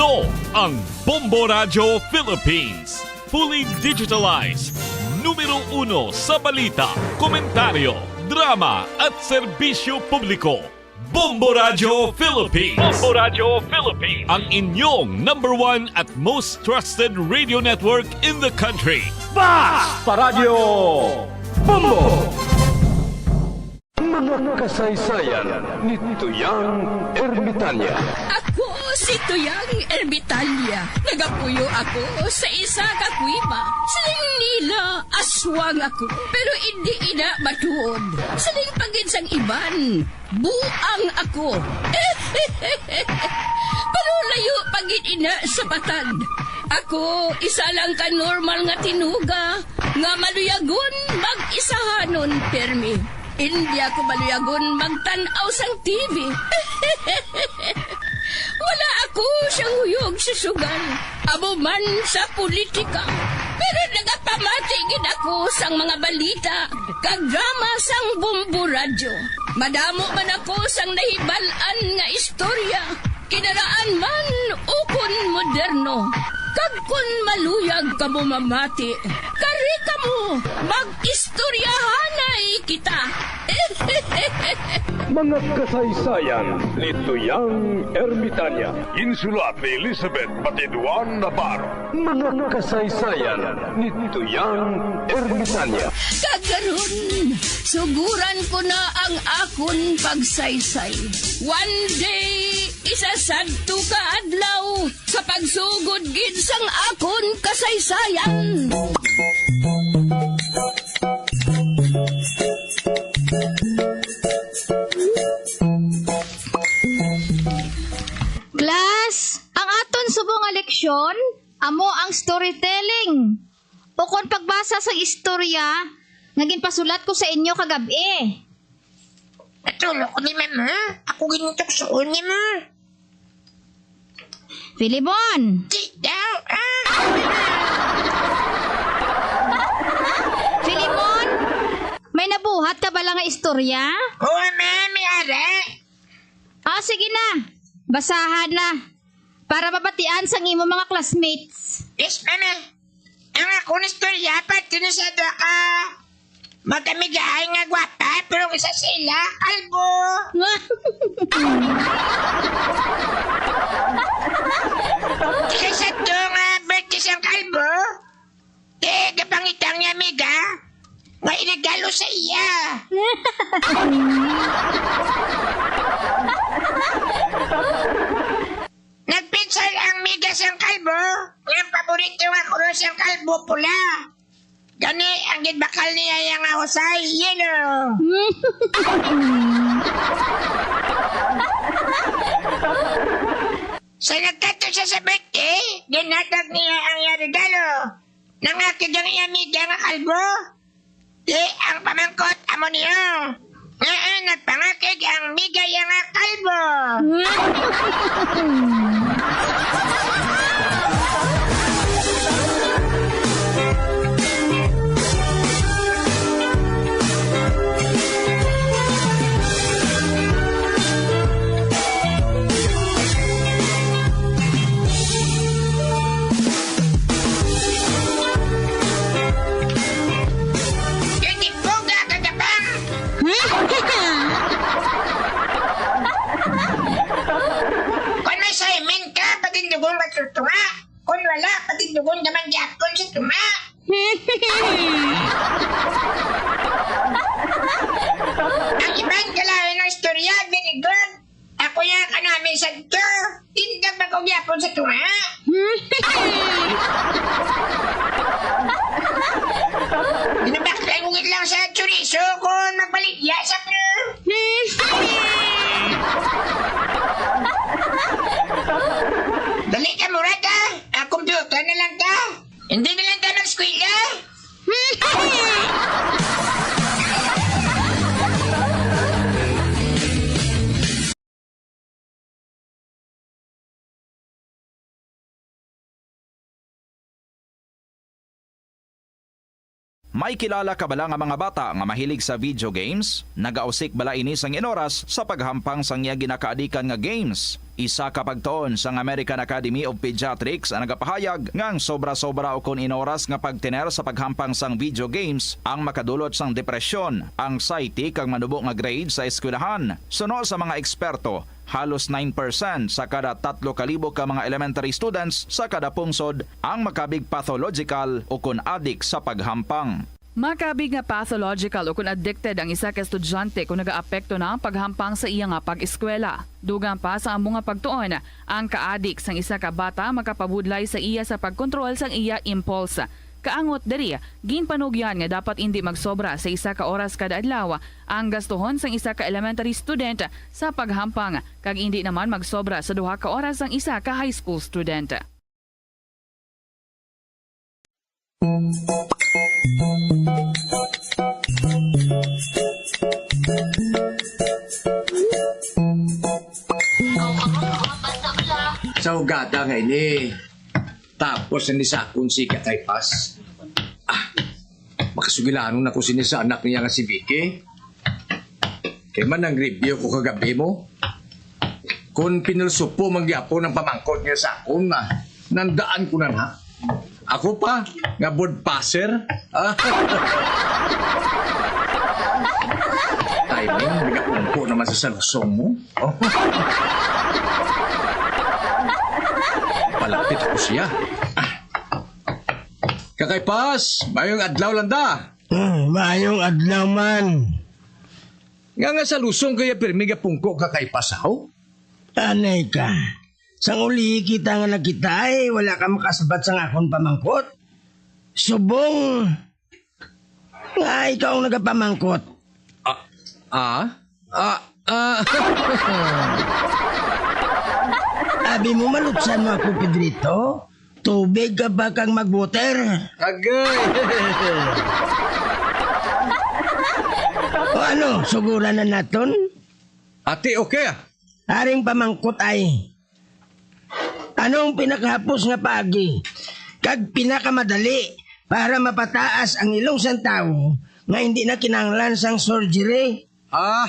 Ito ang Bombo Radio Philippines. Fully digitalized. Numero uno sa balita, komentaryo, drama at serbisyo publiko. Bombo Radio Philippines. Bombo Radio Philippines. Ang inyong number one at most trusted radio network in the country. Sa Radyo Bombo! Mga kasaysayan ni Tuyang Ermitanya. Si Tuyang Ermitalia. Nagapuyo ako sa isa ka kuiba. Siling nila, aswang ako. Pero hindi ina matuod. Siling pagin sang iban. Buang ako. Pero layo pagin ina sa batad. Ako, isa lang ka normal nga tinuga. Nga maluyagon mag-isahanon permi. Hindi ako maluyagon magtanaw sang TV. Wala ako siyang huyog sa sugal. Amo man sa politika. Pero nagapamati gid ako sang mga balita. Kag drama sang bumbu radyo. Madamo man ako sang nahibalan nga istorya. Kinaraan man ukon moderno. Kag kun maluyag ka mo mamati, kari ka mo, mag-istoryahanay kita. Mga kasaysayan ni Tuyang Ermitanya. Insulat ni Elizabeth Batiduan Navarro. Mga kasaysayan ni Tuyang Ermitanya. Kagaron, suguran ko na ang akon pagsaysay. One day, isasadto ka adlaw sa pagsugod gid sang akon kasaysayan. Leksyon, amo ang storytelling. O kung pagbasa sa istorya, naging pasulat ko sa inyo kagabi. Natulo ko ni mama. Ako ginutok suon ni ma. Filibon, Di daw. Ah! Filibon, may nabuhat ka ba lang nga istorya? Oo, ma. May ara. Ah, sige na. Basahan na. Para mabatian sa imo mga classmates. Yes, mama. Ang ako na storya, pati na sa doa ka. Magkamigahay nga gwapa, pero isa sila, kalbo. Kaya sa to nga, birthday siyang kalbo. Eh, kapangitang niya, amiga. Nga inagalo sa iya. Nagpinsal ang miga siyang kalbo. Ang paborito nga kuno siyang kalbo pula. Gani, ang gidbakal niya yung husay, yellow. Sa nagkato siya sa birthday, dinatag niya ang yarigalo. Nangakid ang iya miga nga kalbo. Di ang pamangkot amo niyo. Nga nagpangakid ang miga nga kalbo. yan ka namin sa to. Tindag ba kong yapon sa tunga? Dinabakla kong lang sa chorizo kung magbaligya sa pro. Dali ka, Murata. Ang computer na lang ka. Hindi na lang ka mag-skwila. May kilala ka bala nga mga bata nga mahilig sa video games? Nagausik bala ini sang inoras sa paghampang sang iya ginakaadikan nga games. Isa ka pagtuon sang American Academy of Pediatrics ang nagapahayag ngang sobra-sobra o kun inoras nga pagtiner sa paghampang sang video games ang makadulot sang depresyon, anxiety kag manubo nga grade sa eskwelahan. Suno sa mga eksperto, halos 9% sa kada 3,000 ka mga elementary students sa kada pungsod ang makabig pathological o kun addict sa paghampang. Makabig nga pathological o kung addicted ang isa ka estudyante kung nagaapekto na ang paghampang sa iya nga pag-eskwela. Dugang pa sa among nga pagtuon, ang ka-addict sang isa ka bata makapabudlay sa iya sa pagkontrol sang iya impulse. Kaangot diri, ginpanugyan nga dapat hindi magsobra sa isa ka oras kada adlaw ang gastuhon sang isa ka elementary student sa paghampang kag hindi naman magsobra sa duha ka oras ang isa ka high school student. Sa ugada nga ini. Tapos ni sa akong si Kataypas. Ah, makasugilanon ako sini sa anak niya nga si Vicky. Kaya man ang review ko kagabi mo. Kung pinulsupo mangyapo ng pamangkot niya sa akong na nandaan ko na na. Ako pa, nga board passer. Ah. Timing, nagapumpo naman sa salusong mo. Oh. Palapit ako siya. Ah. Kakaypas, mayong adlaw lang da. Hmm, maayong adlaw man. Nga nga sa lusong kaya pirmi nga pungko kakaypas haw. Anay ka. Sang uli kita nga nakita ay wala ka makasabat sa akong pamangkot. Subong. Nga ikaw ang nagapamangkot. Ah? Ah? Ah? Abi mo malutsan mo ako, Pedrito. Tubig ka ba kang magwater? Agay! O ano, suguran na naton? Ate, okay ah. Haring pamangkot ay. Anong pinakahapos nga pagi? Kag pinakamadali para mapataas ang ilong sang tao nga hindi na kinanglan sang surgery. Ah!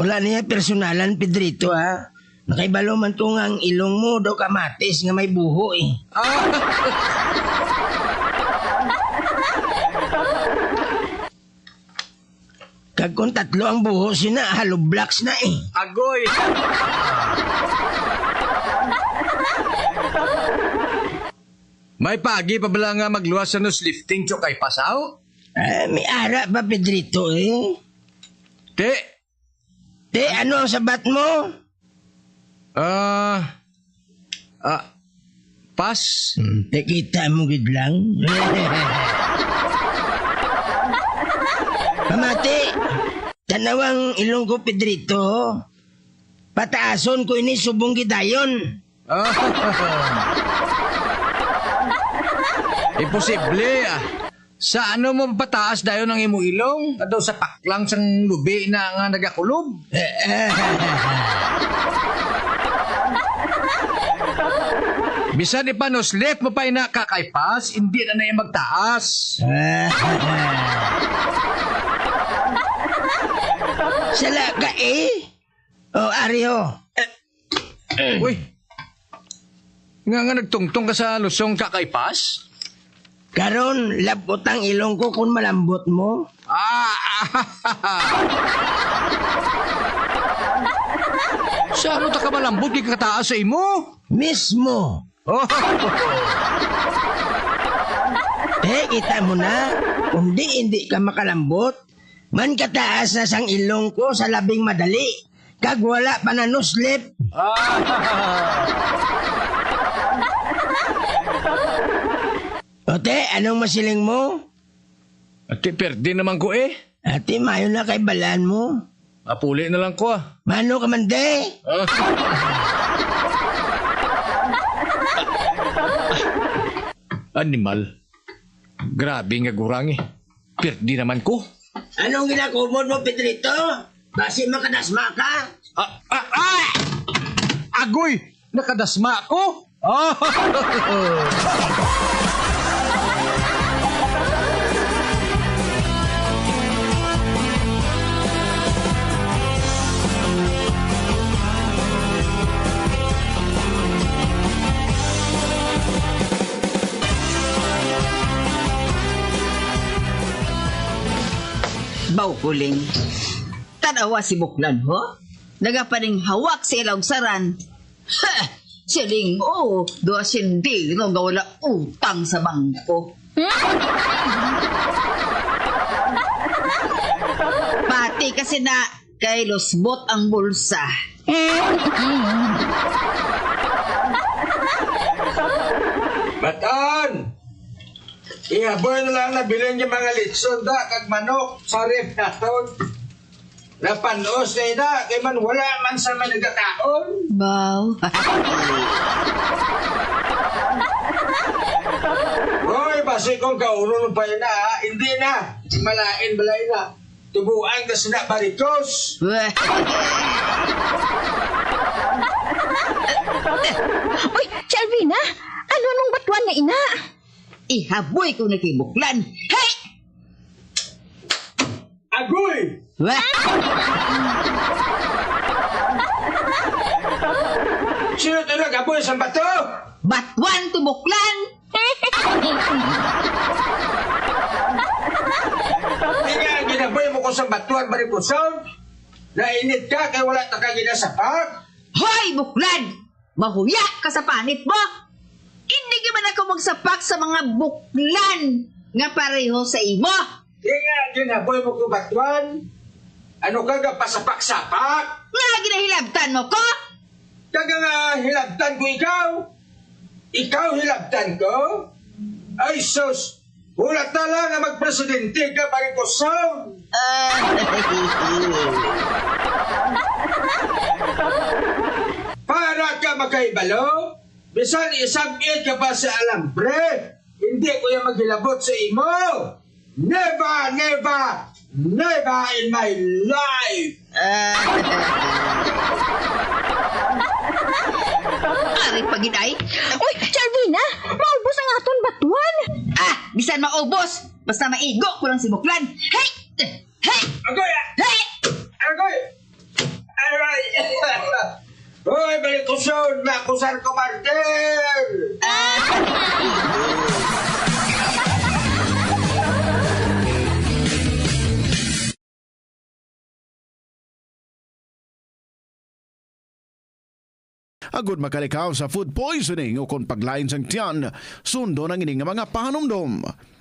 Wala niya personalan, Pedrito, ha? Nakaibalo man to nga ang ilong mo daw kamatis nga may buho, eh. Kag kung tatlo ang buho sina, halo blocks na, eh. Agoy! May pagi pa bala nga magluwas sa nos lifting cho kay pasaw? Ah, may ara pa, Pedrito, eh. Te, Te, ano ang sabat mo? ah, ah, pas. Hmm, te, kita mo gid lang. Pamati, tanawang ilong ko, Pedrito. Pataason ko ini subong gidayon. Ah. Imposible ah. Sa ano mo pataas dayon ang imo ilong? Kadaw sa paklang sang lubi na nga nagakulob? Bisan di pa no slip mo pa ina kakaypas, hindi na na magtaas. Sala ka eh. O, Aryo. Uy. Nga nga nagtungtong ka sa lusong kakaypas? Karon, labot ang ilong ko kung malambot mo. Ah! sa ano ta ka malambot di ka kataas sa imo? Mismo. Oh, Eh, kita mo na. Kung di hindi ka makalambot, man kataas na sang ilong ko sa labing madali. Kag wala pa na nuslip. Ote, anong masiling mo? Ate, perde naman ko eh. Ate, mayo na kay balaan mo. Apuli na lang ko ah. Mano ka man de? Animal. Grabe nga gurang eh. Perdi naman ko. Anong ginakumod mo, Pedrito? Basi makadasma ka? Ah, ah, ah! Agoy! Nakadasma ako? Ah! Baukuling. Tanawa si Buklan, ho? Nagapaning hawak sa ilaw saran. Ha! Siling, oh, doa sindi, no, nga wala utang sa bangko. Pati kasi na kay losbot ang bulsa. Batan! Ihaboy na lang na bilhin yung mga litson da, kag manok, sa ref naton. Napanos na ina, kay man wala man sa managataon. Baw. Hoy, basi kong kaunon pa yun na, ha? hindi na. Malain, balay na. Tubuan ka sina barikos. Uy, Chalvina, ano nung batuan nga ina? Ihaboy ko na kay Buklan. Hey! Agoy! Sino ito nag-aboy sa bato? Batuan to Buklan! Hindi nga, ginaboy mo ko sa batuan barikoson. Nainit ka kay wala ta ka ginasapak. Hoy, Buklan! Mahuya ka sa panit mo! Ka man ako magsapak sa mga buklan nga pareho sa imo. Hindi nga, ginaboy mo ko batuan. Ano ka ga pasapak-sapak? Nga ginahilabtan mo ko? Kaga nga hilabtan ko ikaw. Ikaw hilabtan ko? Ay sus, wala tala nga magpresidente ka barikoson. Para ka makaibalo? Bisan isabit ka pa sa alambre, hindi ko yung maghilabot sa imo. Never, never, never in my life. Ari pagiday. Uy, Chalvina, maubos ang aton batuan. Ah, bisan maubos. Basta maigo ko lang si Buklan. Hey! Hey! Agoy! ah! Hey! Agoy! Aray! Hoy, balik ko siya! Nakusar ko, Martel! Agud makalikaw sa food poisoning o kung paglain sang tiyan, sundo ng ining mga pahanumdom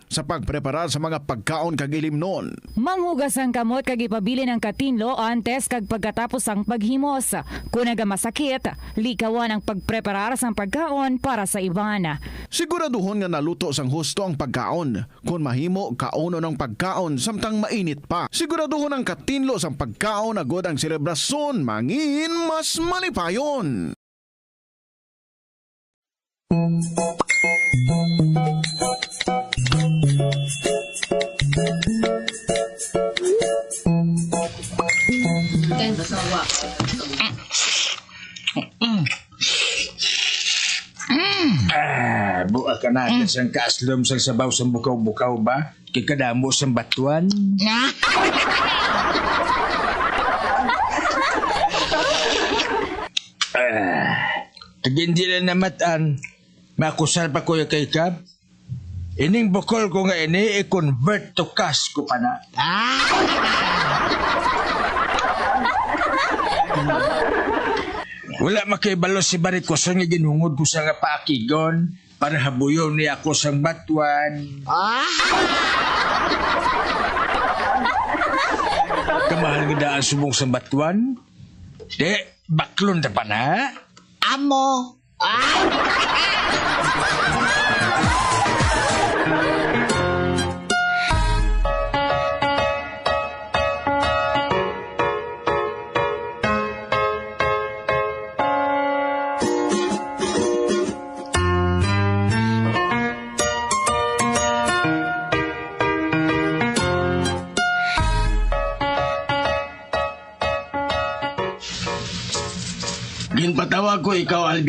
sa pagpreparar sa mga pagkaon kag ilimnon. Manghugas ang kamot kag ipabili ng katinlo antes kag pagkatapos ang paghimos. Kung naga masakit, likawan ang pagpreparar sang pagkaon para sa iban. Siguraduhon nga naluto sang husto ang pagkaon. Kung mahimo, kauno ng pagkaon samtang mainit pa. Siguraduhon ang katinlo sang pagkaon agod ang serebrasyon mangin mas malipayon. Ah, buka ka na mm. sang kaaslom sang sabaw sang bukaw-bukaw ba? Kay kadamo sang batuan. ah, kag hindi lang namatan, makusal pa ko kay Kap. Ining bukol ko nga ini, i-convert to cash ko pa na. Wala makibalo si Barikoso nga ginungod ko sa nga paakigon para habuyon ni ako sang batuan. Kamahal nga daan subong sa batuan? Di, baklon na pa na? Amo! 啊。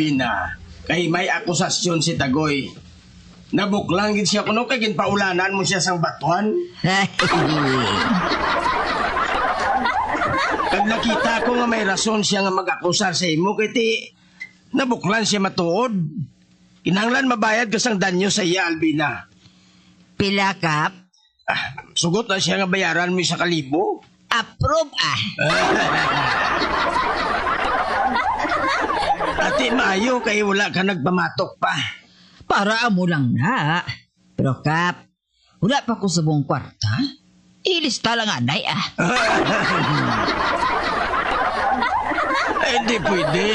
Albina. Kay may akusasyon si Tagoy. Nabuklang gid siya kuno kay ginpaulanan mo siya sang batuan. Kag nakita ko nga may rason siya nga mag-akusar sa imo kay ti nabuklan siya matuod. Kinanglan mabayad ka sang danyo sa iya, Albina. Pila, Kap? Sugot na siya nga bayaran mo sa kalibo. Approve ah. Ati maayo kay wala ka nagpamatok pa. Para amo lang na. Pero Kap, wala pa ko sa buong kwarta. Ilista lang anay ah. Eh, Hindi pwede.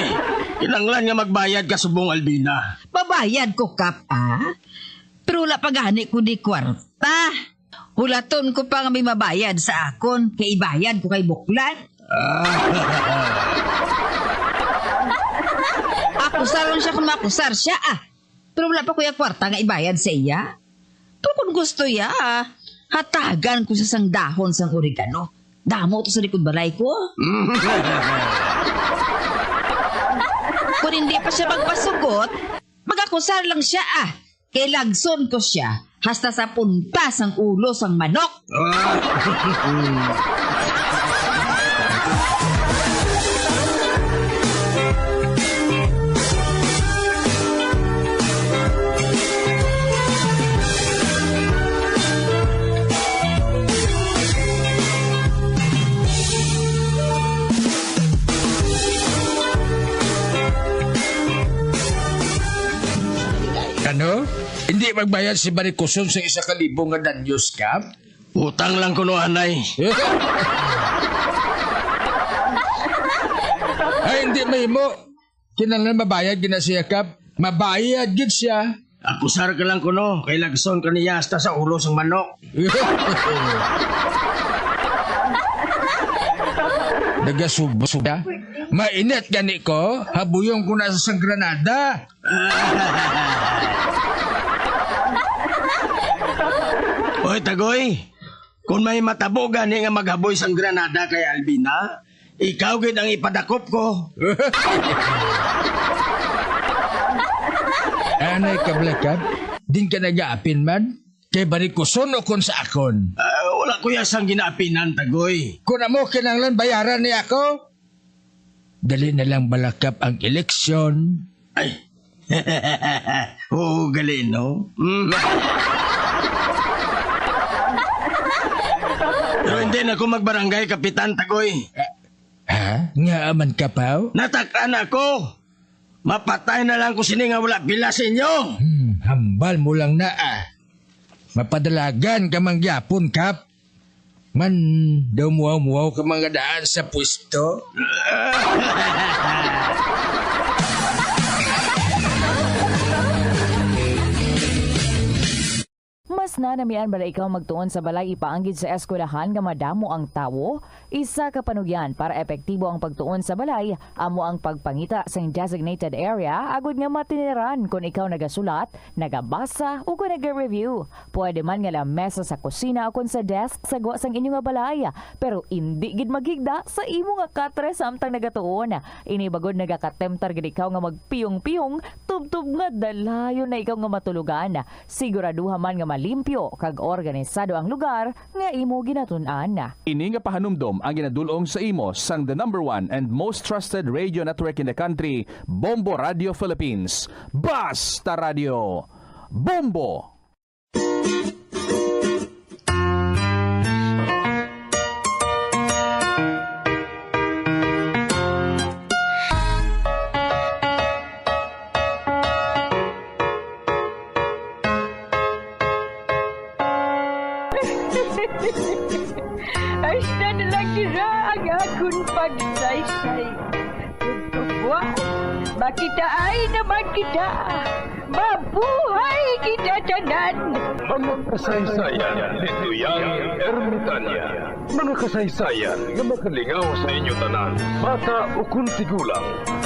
Kinanglan nga magbayad ka subong Albina. Babayad ko Kap ah. Pero wala pa gani ko di kwarta. Hulaton ko pa nga may mabayad sa akon. Kay ibayad ko kay Buklan. Akusar lang siya kung makusar siya ah. Pero wala pa kuya kwarta nga ibayad sa iya. Pero kung gusto ya, ah, hatagan ko sa sang dahon sang oregano. Damo to sa likod balay ko. kung hindi pa siya magpasugot, magakusar lang siya ah. Kay lagson ko siya hasta sa puntas ang ulo sang manok. Hindi magbayad si Barikuson sa isa kalibo nga danyos kap? Utang lang kuno anay. Ay, hindi mahimo. Kinanglan mabayad gina siya kap. Mabayad gid siya. Akusar ka lang kuno kay lagson ka niya hasta sa ulo sang manok. Nagasubo-suba. Mainit gani ko. Habuyong ko na sa Granada. Oy, Tagoy. Kung may matabo gani nga maghaboy sang Granada kay Albina, ikaw gid ang ipadakop ko. Anay ka blakab. Din ka nag-aapin man. Kay Barikuson o kon sa akon. Ah, wala ko yasang ginaapinan, Tagoy. Kung amo kinanglan bayaran ni ako, dali na lang balakap ang eleksyon. Ay. Oo, gali, no? Mm. Hindi na ako magbarangay, Kapitan Tagoy. Ha? Nga aman ka pa? Natakan ako. Mapatay na lang ko sini nga wala pila sa inyo. Hmm, hambal mo lang na ah. Mapadalagan ka mangyapon kap. Man, daw muaw-muaw ka mga daan sa pwesto. Mas nanamian bala ikaw magtuon sa balay ipaanggid sa eskwelahan nga madamo ang tawo? Isa ka panugyan para epektibo ang pagtuon sa balay, amo ang pagpangita sa designated area agud nga matiniran kung ikaw nagasulat, nagabasa o kung nag-review. Pwede man nga lamesa sa kusina o kung sa desk sa guwa sang inyo nga balay, pero hindi gid maghigda sa imo nga katre samtang nagatuon. Ini bagod nagakatemptar gid ikaw nga magpiyong-piyong, tubtub nga dalayo na ikaw nga matulugan. Siguraduha man nga malimpyo kag organisado ang lugar nga imo ginatun-an. Ini nga pahanumdom ang ginadulong sa imo sang the number one and most trusted radio network in the country, Bombo Radio Philippines. Basta Radio! Bombo! Ay naman kita. Mabuhay kita tanan. Mga kasaysayan ni Tuyang Ermitanya. Mga kasaysayan nga makalingaw sa inyo tanan. Bata o kung tigulang.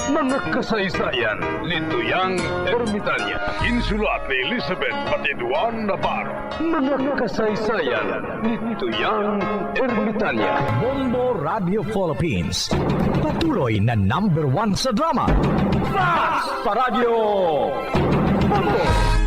Mga kasaysayan ni Tuyang Ermitanya. Insulat ni Elizabeth Batiduan Navarro. Mga kasaysayan ni Tuyang Ermitanya. Bombo Radio Philippines. Patuloy na number one sa drama. Hasta Radio. ¡Vamos!